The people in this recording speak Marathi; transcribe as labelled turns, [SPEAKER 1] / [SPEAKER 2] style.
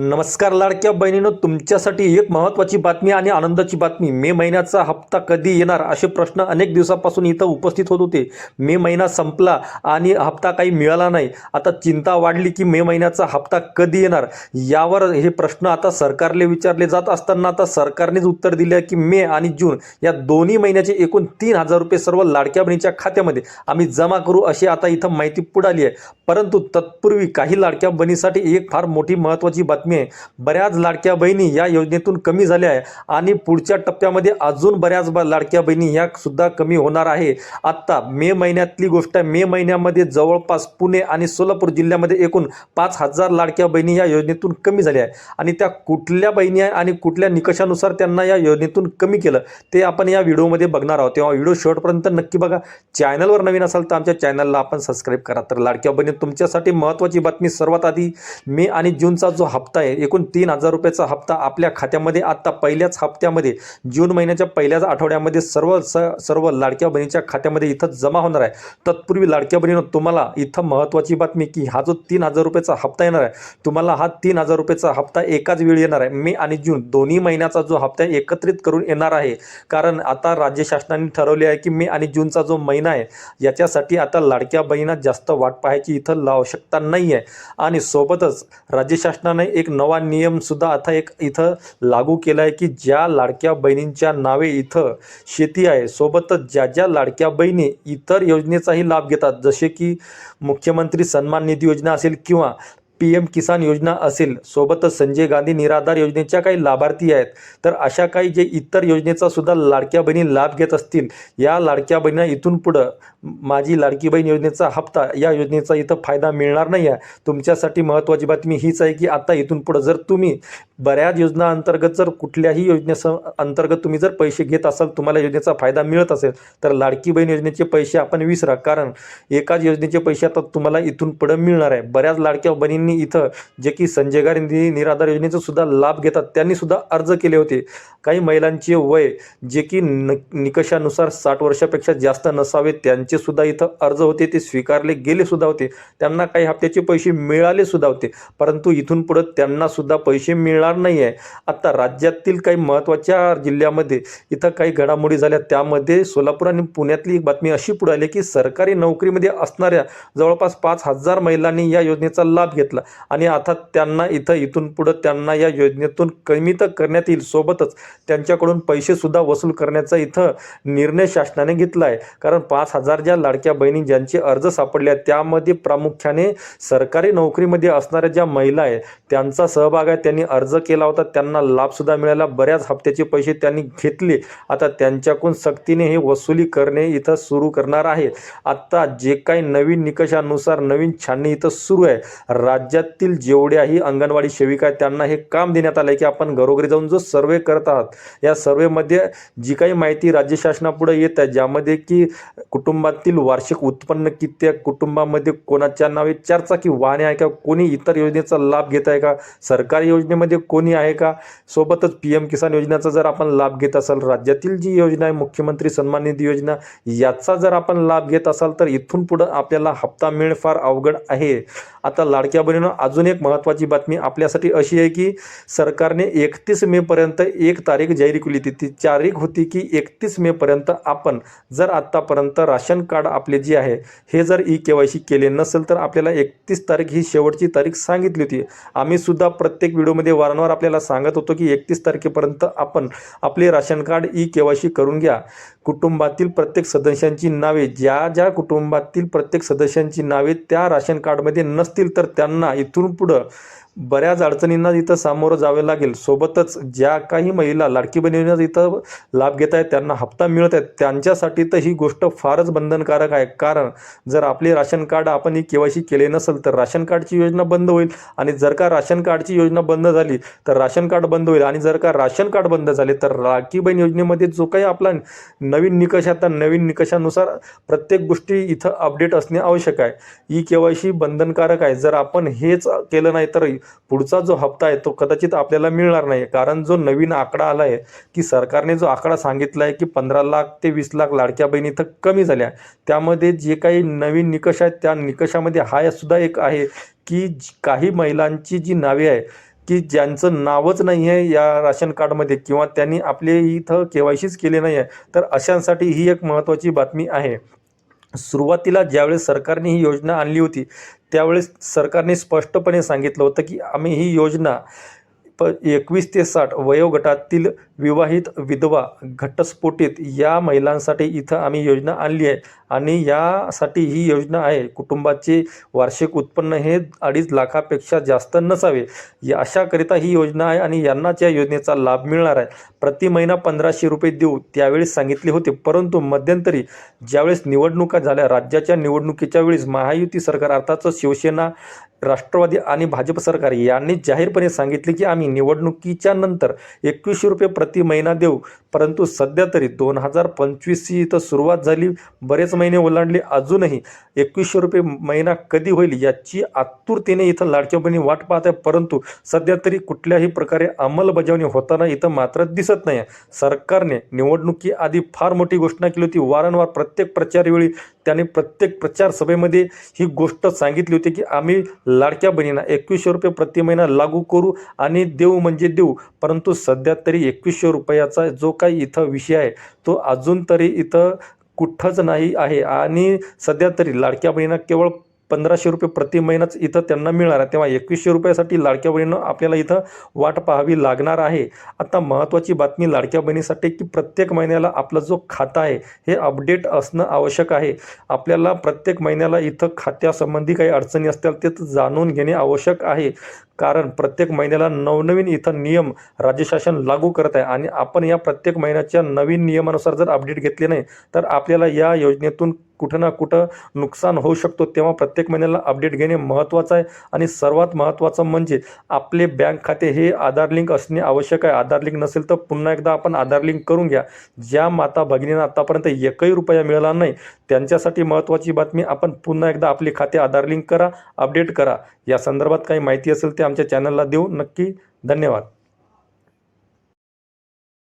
[SPEAKER 1] नमस्कार लाडक्या बहिणीनं तुमच्यासाठी एक महत्त्वाची बातमी आणि आनंदाची बातमी. मे महिन्याचा हप्ता कधी येणार? असे प्रश्न अनेक दिवसापासून इथं उपस्थित होत होते. मे महिना संपला आणि हप्ता काही मिळाला नाही. आता चिंता वाढली की मे महिन्याचा हप्ता कधी येणार? यावर हे प्रश्न आता सरकारले विचारले जात असताना आता सरकारनेच उत्तर दिले आहे की मे आणि जून या दोन्ही महिन्याचे एकूण तीन हजार रुपये सर्व लाडक्या बहिणीच्या खात्यामध्ये आम्ही जमा करू अशी आता इथं माहिती पुढाली आहे. परंतु तत्पूर्वी काही लाडक्या बहिणीसाठी एक फार मोठी महत्त्वाची बातमी आहे. बऱ्याच लाडक्या बहिणी या योजनेतून कमी झाल्या आहे. आणि पुढच्या टप्प्यामध्ये अजून बऱ्याच लाडक्या बहिणी ह्या सुद्धा कमी होणार आहे. आत्ता मे महिन्यातली गोष्ट आहे. मे महिन्यामध्ये जवळपास पुणे आणि सोलापूर जिल्ह्यामध्ये एकूण पाच हजार लाडक्या बहिणी या योजनेतून कमी झाल्या आहे. आणि त्या कुठल्या बहिणी आहे आणि कुठल्या निकषानुसार त्यांना या योजनेतून कमी केलं ते आपण या व्हिडिओमध्ये बघणार आहोत. तेव्हा व्हिडिओ शेवटपर्यंत नक्की बघा. चॅनलवर नवीन असाल तर आमच्या चॅनलला आपण सबस्क्राईब करा. तर लाडक्या बहिणी तुमच्यासाठी महत्त्वाची बातमी सर्वात आधी मे आणि जूनचा जो हप्ता आहे एकूण तीन हजार रुपयाचा हप्ता आपल्या खात्यामध्ये आत्ता पहिल्याच हप्त्यामध्ये जून महिन्याच्या पहिल्याच आठवड्यामध्ये सर्व स सर्व लाडक्या बहिणीच्या खात्यामध्ये इथं जमा होणार आहे. तत्पूर्वी लाडक्या बहिणीनं तुम्हाला इथं महत्त्वाची बातमी की हा जो तीन हजार रुपयाचा हप्ता येणार आहे तुम्हाला हा तीन हजार रुपयाचा हप्ता एकाच वेळी येणार आहे. मे आणि जून दोन्ही महिन्याचा जो हप्ता आहे एकत्रित करून येणार आहे. कारण आता राज्य शासनाने ठरवले आहे की मे आणि जूनचा जो महिना आहे याच्यासाठी आता लाडक्या बहिणींना जास्त वाट पाहायची इथं आवश्यकता नाही आहे आणि सोबतच राज्य शासनाने एक नवा नियमसुद्धा आता एक इथं लागू केला आहे की ज्या लाडक्या बहिणींच्या नावे इथं शेती आहे सोबतच ज्या ज्या लाडक्या बहिणी इतर योजनेचाही लाभ घेतात. जसे की मुख्यमंत्री सन्मान निधी योजना असेल किंवा पी एम किसान योजना असेल सोबतच संजय गांधी निराधार योजनेच्या काही लाभार्थी आहेत तर अशा काही जे इतर योजनेचा सुद्धा लाडक्या बहिणी लाभ घेत असतील या लाडक्या बहिणींना इथून पुढं माझी लाडकी बहीण योजनेचा हप्ता या योजनेचा इथं फायदा मिळणार नाही आहे तुमच्यासाठी महत्त्वाची बातमी हीच आहे की आता इथून पुढं जर तुम्ही बऱ्याच योजना अंतर्गत जर कुठल्याही योजनेस अंतर्गत तुम्ही जर पैसे घेत असाल तुम्हाला योजनेचा फायदा मिळत असेल तर लाडकी बहीण योजनेचे पैसे आपण विसरा. कारण एकाच योजनेचे पैसे आता तुम्हाला इथून पुढं मिळणार आहे. बऱ्याच लाडक्या बहिणींनी इथं जे की संजय गांधी निराधार योजनेचा सुद्धा लाभ घेतात त्यांनी सुद्धा अर्ज केले होते. काही महिलांचे वय जे की न निकषानुसार साठ वर्षापेक्षा जास्त नसावे त्यांचे सुद्धा इथं अर्ज होते ते स्वीकारले गेले सुद्धा होते. त्यांना काही हप्त्याचे पैसे मिळाले सुद्धा होते परंतु इथून पुढं त्यांना सुद्धा पैसे मिळणार नाही आहे आता राज्यातील काही महत्त्वाच्या जिल्ह्यामध्ये इथं काही घडामोडी झाल्या त्यामध्ये सोलापूर आणि पुण्यातली एक बातमी अशी पुढे आली की सरकारी नोकरीमध्ये असणाऱ्या जवळपास पाच हजार महिलांनी या योजनेचा लाभ घेतला. आणि आता त्यांना इथं इथून पुढं त्यांना या योजनेतून कमी तर करण्यात येईल सोबतच. त्यांच्याकडून पैसेसुद्धा वसूल करण्याचा इथं निर्णय शासनाने घेतला आहे कारण पाच हजार ज्या लाडक्या बहिणी ज्यांचे अर्ज सापडले आहेत त्यामध्ये प्रामुख्याने सरकारी नोकरीमध्ये असणाऱ्या ज्या महिला आहे त्यांचा सहभाग आहे त्यांनी अर्ज केला होता त्यांना लाभसुद्धा मिळाला. बऱ्याच हप्त्याचे पैसे त्यांनी घेतले. आता त्यांच्याकडून सक्तीने हे वसुली करणे इथं सुरू करणार आहे. आत्ता जे काही नवीन निकषानुसार नवीन छाननी इथं सुरू आहे. राज्य राज्यातील जेवढ्याही अंगणवाडी सेविका आहेत त्यांना हे काम देण्यात आलं आहे की आपण घरोघरी जाऊन जो सर्वे करत आहात या सर्वेमध्ये जी काही माहिती राज्य शासनापुढे येत आहे ज्यामध्ये की कुटुंबातील वार्षिक उत्पन्न किती आहे कुटुंबामध्ये कोणाच्या नावे चारचाकी वाहने आहे का कोणी इतर योजनेचा लाभ घेत आहे का सरकारी योजनेमध्ये कोणी आहे का सोबतच पी एम किसान योजनेचा जर आपण लाभ घेत असाल राज्यातील जी योजना आहे मुख्यमंत्री सन्मान निधी योजना याचा जर आपण लाभ घेत असाल तर इथून पुढं आपल्याला हप्ता मिळणे फार अवघड आहे. आता लाडक्या बहिणीनं अजून एक महत्त्वाची बातमी आपल्यासाठी अशी आहे की सरकारने एकतीस मेपर्यंत एक तारीख जाहीर केली होती. ती तारीख होती की एकतीस मेपर्यंत आपण जर आत्तापर्यंत राशन कार्ड आपले जे आहे हे जर ई के वाय सी केले नसेल तर आपल्याला एकतीस तारीख ही शेवटची तारीख सांगितली होती. आम्ही सुद्धा प्रत्येक व्हिडिओमध्ये वारंवार आपल्याला सांगत होतो की एकतीस तारखेपर्यंत आपण आपले ration card e K Y C करून घ्या. कुटुंबातील प्रत्येक सदस्यांची नावे ज्या ज्या कुटुंबातील प्रत्येक सदस्यांची नावे त्या राशन कार्डमध्ये नसतील तर त्यांना इथून पुढं बऱ्याच अडचणींना इथं सामोरं जावे लागेल. सोबतच ज्या काही महिला लाडकी बहिणींना इथं लाभ घेत आहेत त्यांना हप्ता मिळत आहेत त्यांच्यासाठी तर ही गोष्ट फारच बंधनकारक आहे. कारण जर आपले राशन कार्ड आपण ही के वाय सी केले नसेल तर राशन कार्डची योजना बंद होईल. आणि जर का राशन कार्डची योजना बंद झाली तर राशन कार्ड बंद होईल. आणि जर का राशन कार्ड बंद झाले तर लाडकी बहीण योजनेमध्ये जो काही आपला नवीन निकष आहे त्या नवीन निकषानुसार प्रत्येक गोष्टी इथं अपडेट असणे आवश्यक आहे. ई के वाय सी बंधनकारक आहे. जर आपण हेच केलं नाही तर पुढचा जो हप्ता आहे तो कदाचित आपल्याला मिळणार नाही कारण जो नवीन आकडा आला आहे की सरकारने जो आकडा सांगितला आहे की पंधरा लाख ते वीस लाख लाडक्या बहिणी इथं कमी झाल्या त्यामध्ये जे काही नवीन निकष आहेत त्या निकषामध्ये हा सुद्धा एक आहे की काही महिलांची जी नावे आहे की ज्यांचं नावच नाही आहे या राशन कार्डमध्ये किंवा त्यांनी आपले इथं के वाय सीच केले नाही आहे तर अशांसाठी ही एक महत्त्वाची बातमी आहे. सुरुवातीला ज्यावेळेस सरकारने ही योजना आणली होती त्यावेळेस सरकारने स्पष्टपणे सांगितलं होतं की आम्ही ही योजना प एकवीस ते साठ वयोगटातील विवाहित विधवा घटस्फोटित या महिलांसाठी इथं आम्ही योजना आणली आहे. आणि यासाठी ही योजना आहे. कुटुंबाचे वार्षिक उत्पन्न हे अडीच लाखापेक्षा जास्त नसावे. या अशाकरिता ही योजना आहे आणि यांनाच या योजनेचा लाभ मिळणार आहे. प्रति महिना पंधराशे रुपये देऊ त्यावेळेस सांगितले होते. परंतु मध्यंतरी ज्यावेळेस निवडणुका झाल्या राज्याच्या निवडणुकीच्या वेळेस महायुती सरकार अर्थाचं शिवसेना राष्ट्रवादी आणि भाजप सरकार यांनी जाहीरपणे सांगितले की आम्ही निवडणुकीच्या नंतर एकवीसशे रुपये प्रति महिना देऊ. परंतु सध्या तरी दोन हजार पंचवीसची इथं सुरुवात झाली. बरेच महिने ओलांडले. अजूनही एकवीसशे रुपये महिना कधी होईल याची आतुरतेने इथं लाडक्या बहिणी वाट पाहत आहे परंतु सध्या तरी कुठल्याही प्रकारे अंमलबजावणी होताना इथं मात्र दिसत नाही आहे सरकारने निवडणुकीआधी फार मोठी घोषणा केली होती. वारंवार प्रत्येक प्रचारवेळी त्याने प्रत्येक प्रचार सभेमध्ये ही गोष्ट सांगितली होती की आम्ही लाडक्या बहिणींना एकवीसशे रुपये प्रति महिना लागू करू आणि देऊ म्हणजे देऊ. परंतु सध्या तरी एकवीसशे रुपयाचा जो काही इथं विषय आहे तो अजून तरी इथं कुठंच नाही आहे. आणि सध्या तरी लाडक्या बहिणींना केवळ पंधराशे रुपये प्रति महिनाच इथं त्यांना मिळणार आहे. तेव्हा एकवीसशे रुपयासाठी लाडक्या बहिणीनं आपल्याला इथं वाट पाहावी लागणार आहे. आता महत्त्वाची बातमी लाडक्या बहिणीसाठी की प्रत्येक महिन्याला आपला जो खाता आहे हे अपडेट असणं आवश्यक आहे. आपल्याला प्रत्येक महिन्याला इथं खात्यासंबंधी काही अडचणी असतील ते तर जाणून घेणे आवश्यक आहे. कारण प्रत्येक महिन्याला नवनवीन इथं नियम राज्य शासन लागू करत आहे आणि आपण या प्रत्येक महिन्याच्या नवीन नियमानुसार जर अपडेट घेतले नाही तर आपल्याला या योजनेतून कुठं ना कुठं नुकसान होऊ शकतो. तेव्हा प्रत्येक महिन्याला अपडेट घेणे महत्त्वाचं आहे. आणि सर्वात महत्त्वाचं म्हणजे आपले बँक खाते हे आधार लिंक असणे आवश्यक आहे. आधार लिंक नसेल तर पुन्हा एकदा आपण आधार लिंक करून घ्या. ज्या माता भगिनींना आतापर्यंत एकही रुपया मिळाला नाही त्यांच्यासाठी महत्त्वाची बातमी आपण पुन्हा एकदा आपले खाते आधार लिंक करा अपडेट करा. या संदर्भात काही माहिती असेल ते आमच्या चॅनलला देऊ. नक्की धन्यवाद.